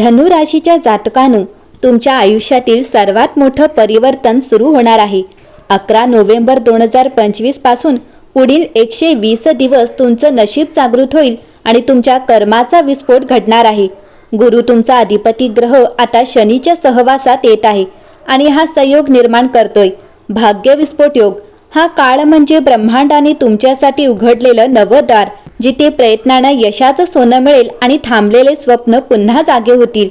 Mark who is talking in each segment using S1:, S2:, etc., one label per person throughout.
S1: धनुराशीच्या जातकानं तुमच्या आयुष्यातील सर्वात मोठं परिवर्तन सुरू होणार आहे. अकरा नोव्हेंबर दोन हजार पंचवीसपासून पुढील एकशे वीस दिवस तुमचं नशीब जागृत होईल आणि तुमच्या कर्माचा विस्फोट घडणार आहे. गुरु तुमचा अधिपती ग्रह आता शनीच्या सहवासात येत आहे आणि हा संयोग निर्माण करतोय. भाग्यविस्फोट योग हा काळ म्हणजे ब्रह्मांडाने तुमच्यासाठी उघडलेलं नवं दार जिथे प्रयत्नानं यशाचं सोनं मिळेल आणि थांबलेले स्वप्न पुन्हा जागे होतील.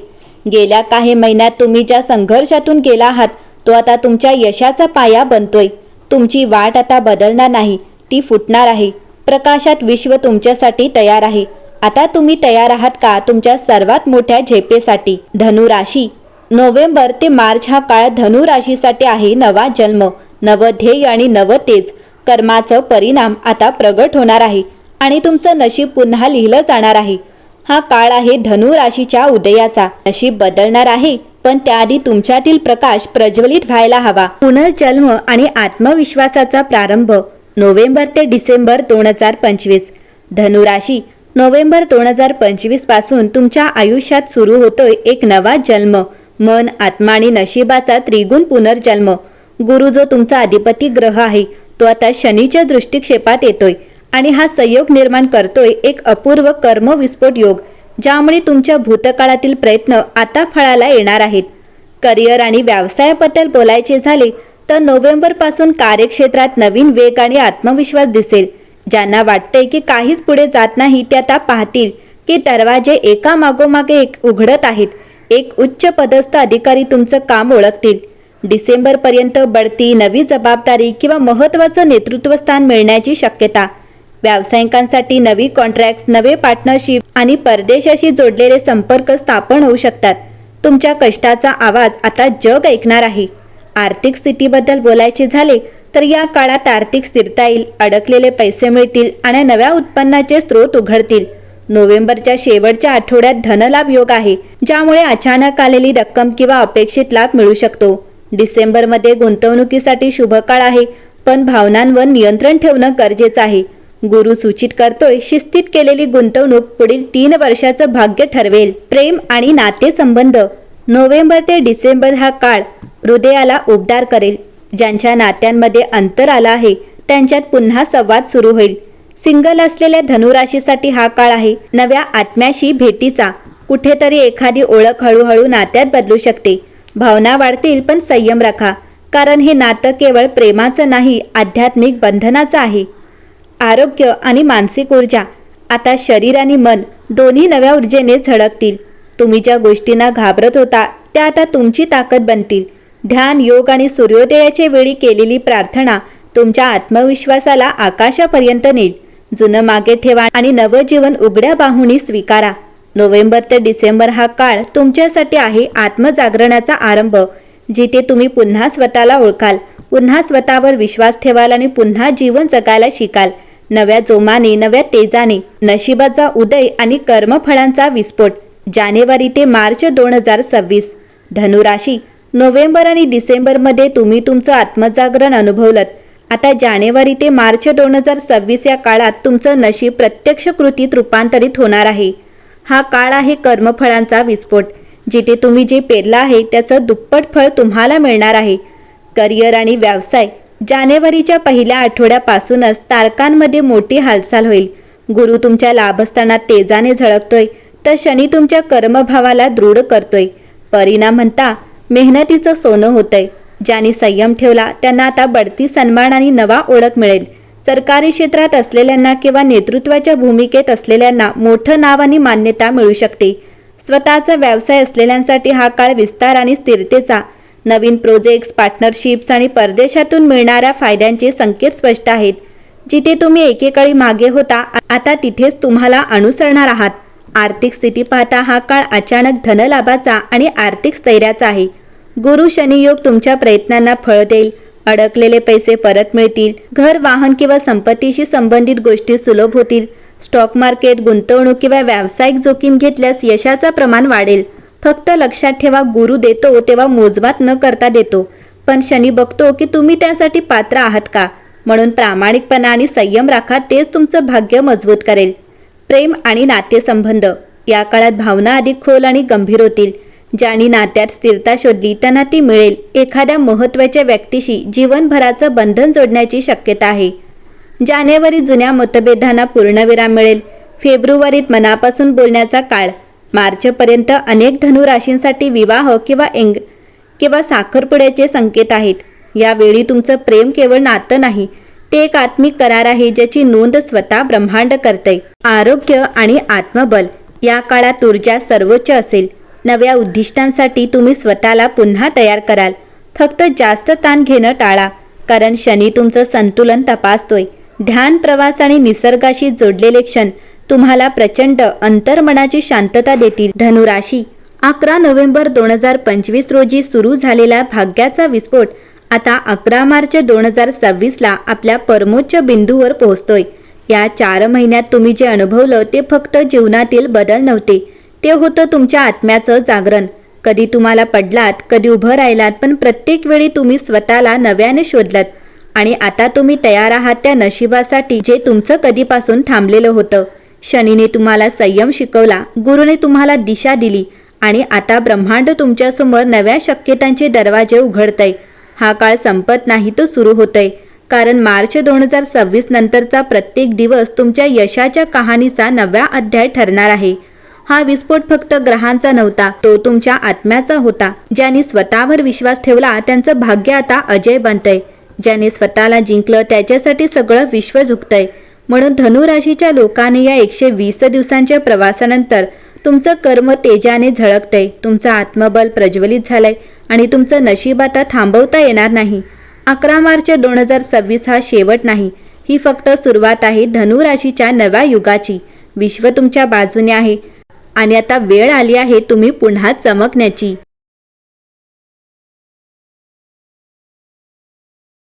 S1: गेल्या काही महिन्यात तुम्ही ज्या संघर्षातून गेला आहात तो आता तुमच्या यशाचा पाया बनतोय. तुमची वाट आता बदलणार नाही ती फुटणार आहे. प्रकाशात विश्व तुमच्यासाठी तयार आहे. आता तुम्ही तयार आहात का तुमच्या सर्वात मोठ्या झेपेसाठी? धनुराशी नोव्हेंबर ते मार्च हा काळ धनुराशीसाठी आहे नवा जन्म. नवं ध्येय आणि नवं तेज. कर्माचं परिणाम आता प्रगट होणार आहे. आणि तुमचं नशीब पुन्हा लिहिलं जाणार आहे. हा काळ आहे धनु राशीच्या उदयाचा. नशीब बदलणार आहे पण त्याआधी तुमच्यातील प्रकाश प्रज्वलित व्हायला हवा. पुनर्जन्म आणि आत्मविश्वासाचा प्रारंभ नोव्हेंबर ते डिसेंबर दोन हजार पंचवीस. धनुराशी नोव्हेंबर दोन हजार पंचवीसपासून तुमच्या आयुष्यात सुरू होतोय एक नवा जन्म. मन आत्मा आणि नशिबाचा त्रिगुण पुनर्जन्म. गुरु जो तुमचा अधिपती ग्रह आहे तो आता शनीच्या दृष्टिक्षेपात येतोय. आणि हा संयोग निर्माण करतोय एक अपूर्व कर्म विस्फोट योग ज्यामुळे तुमच्या भूतकाळातील प्रयत्न आता फळाला येणार आहेत. करिअर आणि व्यवसायाबद्दल बोलायचे झाले तर नोव्हेंबरपासून कार्यक्षेत्रात नवीन वेग आणि आत्मविश्वास दिसेल. ज्यांना वाटतंय की काहीच पुढे जात नाही ते आता पाहतील की दरवाजे एका मागोमागे एक उघडत आहेत. एक उच्च पदस्थ अधिकारी तुमचं काम ओळखतील. डिसेंबरपर्यंत बढती नवी जबाबदारी किंवा महत्त्वाचं नेतृत्वस्थान मिळण्याची शक्यता. व्यावसायिकांसाठी नवी कॉन्ट्रॅक्ट नवे पार्टनरशिप आणि परदेशाशी जोडलेले संपर्क स्थापन होऊ शकतात. तुमच्या कष्टाचा आवाज आता जग ऐकणार आहे. आर्थिक स्थितीबद्दल बोलायचे झाले तर या काळात आर्थिक स्थिरता येईल अडकलेले पैसे मिळतील आणि नव्या उत्पन्नाचे स्रोत उघडतील. नोव्हेंबरच्या शेवटच्या आठवड्यात धनलाभ योग आहे ज्यामुळे अचानक आलेली रक्कम किंवा अपेक्षित लाभ मिळू शकतो. डिसेंबरमध्ये गुंतवणुकीसाठी शुभ काळ आहे पण भावनांवर नियंत्रण ठेवणं गरजेचं आहे. गुरु सूचित करतोय शिस्तीत केलेली गुंतवणूक पुढील तीन वर्षाचं भाग्य ठरवेल. प्रेम आणि नातेसंबंध. नोव्हेंबर ते डिसेंबर हा काळ हृदयाला उबदार करेल. ज्यांच्या नात्यांमध्ये अंतर आलं आहे त्यांच्यात पुन्हा संवाद सुरू होईल. सिंगल असलेल्या धनुराशीसाठी हा काळ आहे. नव्या आत्म्याशी भेटीचा. कुठेतरी एखादी ओळख हळूहळू नात्यात बदलू शकते. भावना वाढतील पण संयम राखा. कारण हे नातं केवळ प्रेमाचं नाही आध्यात्मिक बंधनाचं आहे. आरोग्य आणि मानसिक ऊर्जा. आता शरीर आणि मन दोन्ही नव्या ऊर्जेने झळकतील. तुम्ही ज्या गोष्टींना घाबरत होता त्या आता तुमची ताकद बनतील. ध्यान योग आणि सूर्योदयाच्या वेळी केलेली प्रार्थना तुमच्या आत्मविश्वासाला आकाशापर्यंत नेईल. जुनं मागे ठेवा आणि नवं जीवन उघड्या बाहुनी स्वीकारा. नोव्हेंबर ते डिसेंबर हा काळ तुमच्यासाठी आहे आत्मजागरणाचा आरंभ जिथे तुम्ही पुन्हा स्वतःला ओळखाल पुन्हा स्वतःवर विश्वास ठेवाल आणि पुन्हा जीवन जगायला शिकाल. नव्या जोमाने नव्या तेजाने नशिबाचा उदय आणि कर्मफळांचा विस्फोट जानेवारी ते मार्च दोन हजार सव्वीस. धनुराशी नोव्हेंबर आणि डिसेंबरमध्ये तुम्ही तुमचं आत्मजागरण अनुभवलं आता जानेवारी ते मार्च दोन हजार सव्वीस या काळात तुमचं नशीब प्रत्यक्ष कृतीत रूपांतरित होणार आहे. हा काळ आहे कर्मफळांचा विस्फोट. जिथे तुम्ही जे पेरलं आहे त्याचं दुप्पट फळ तुम्हाला मिळणार आहे. करिअर आणि व्यवसाय जानेवारीच्या पहिल्या आठवड्यापासूनच तारकांमध्ये मोठी हालचाल होईल. गुरु तुमच्या लाभस्थानात तेजाने झळकतोय तर शनी तुमच्या कर्मभावाला दृढ करतोय. परिणाम म्हणता मेहनतीचं सोनं होतंय. ज्यांनी संयम ठेवला त्यांना आता बढती सन्मान आणि नवा ओळख मिळेल. सरकारी क्षेत्रात असलेल्यांना किंवा नेतृत्वाच्या भूमिकेत असलेल्यांना मोठं नाव आणि मान्यता मिळू शकते. स्वतःचा व्यवसाय असलेल्यांसाठी हा काळ विस्तार आणि स्थिरतेचा नवीन प्रोजेक्ट्स पार्टनरशिप्स आणि परदेशातून मिळणाऱ्या फायद्यांचे संकेत स्पष्ट आहेत. जिथे तुम्ही एकेकाळी मागे होता आता तिथेच तुम्हाला अनुसरणार आहात. आर्थिक स्थिती पाहता हा काळ अचानक धनलाभाचा आणि आर्थिक स्थैर्याचा आहे. गुरु शनी योग तुमच्या प्रयत्नांना फळ देईल. अडकलेले पैसे परत मिळतील. घर वाहन किंवा संपत्तीशी संबंधित गोष्टी सुलभ होतील. स्टॉक मार्केट गुंतवणूक किंवा व्यावसायिक जोखीम घेतल्यास यशाचं प्रमाण वाढेल. फक्त लक्षात ठेवा गुरु देतो तेव्हा मोजमात न करता देतो. पण शनी बघतो की तुम्ही त्यासाठी पात्र आहात का? म्हणून प्रामाणिकपणा आणि संयम राखा तेच तुमचं भाग्य मजबूत करेल. प्रेम आणि नातेसंबंध. या काळात भावना अधिक खोल आणि गंभीर होतील. ज्यांनी नात्यात स्थिरता शोधली त्यांना ती मिळेल. एखाद्या महत्त्वाच्या व्यक्तीशी जीवनभराचं बंधन जोडण्याची शक्यता आहे. जानेवारी जुन्या मतभेदांना पूर्णविराम मिळेल. फेब्रुवारीत मनापासून बोलण्याचा काळ. मार्चपर्यंत अनेक धनुराशींसाठी विवाह किंवा एंग किंवा साखरपुड्याचे संकेत आहेत. यावेळी तुमचं प्रेम केवळ नातं नाही ते एक आत्मिक करार आहे ज्याची नोंद स्वतः ब्रह्मांड करते आरोग्य आणि आत्मबल या काळात ऊर्जा सर्वोच्च असेल. नव्या उद्दिष्टांसाठी तुम्ही स्वतःला पुन्हा तयार कराल. फक्त जास्त ताण घेणं टाळा कारण शनी तुमचं संतुलन तपासतोय. ध्यान प्रवास आणि निसर्गाशी जोडलेले क्षण तुम्हाला प्रचंड अंतर्मनाची शांतता देतील. धनुराशी अकरा नोव्हेंबर दोन हजार पंचवीस रोजी सुरू झालेला भाग्याचा विस्फोट आता अकरा मार्च दोन हजार सव्वीसला आपल्या परमोच्च बिंदूवर पोहोचतोय. या चार महिन्यात तुम्ही जे अनुभवलं ते फक्त जीवनातील बदल नव्हते. ते होतं तुमच्या आत्म्याचं जागरण. कधी तुम्हाला पडलात कधी उभं राहिलात पण प्रत्येक वेळी तुम्ही स्वतःला नव्याने शोधलात. आणि आता तुम्ही तयार आहात त्या नशिबासाठी जे तुमचं कधीपासून थांबलेलं होतं. शनीने तुम्हाला संयम शिकवला गुरुने तुम्हाला दिशा दिली आणि आता ब्रह्मांड तुमच्यासमोर नव्या शक्यतांचे दरवाजे उघडतय. हा काळ संपत नाही तो सुरू होतय. कारण मार्च दोन हजार सव्वीस नंतरचा प्रत्येक दिवस तुमच्या यशाच्या कहाणीचा नव्या अध्याय ठरणार आहे. हा विस्फोट फक्त ग्रहांचा नव्हता तो तुमच्या आत्म्याचा होता. ज्यांनी स्वतःवर विश्वास ठेवला त्यांचं भाग्य आता अजय बनतंय. ज्याने स्वतःला जिंकलं त्याच्यासाठी सगळं विश्व झुकतंय. म्हणून धनुराशीच्या लोकांनी या एकशे वीस दिवसांच्या प्रवासानंतर तुमचं कर्म तेजाने झळकतंय. तुमचं आत्मबल प्रज्वलित झालंय आणि तुमचं नशीब आता थांबवता येणार नाही. अकरा मार्च दोन हजार सव्वीस हा शेवट नाही. ही फक्त सुरुवात आहे धनुराशीच्या नव्या युगाची. विश्व तुमच्या बाजूने आहे आणि आता वेळ आली आहे तुम्ही पुन्हा चमकण्याची.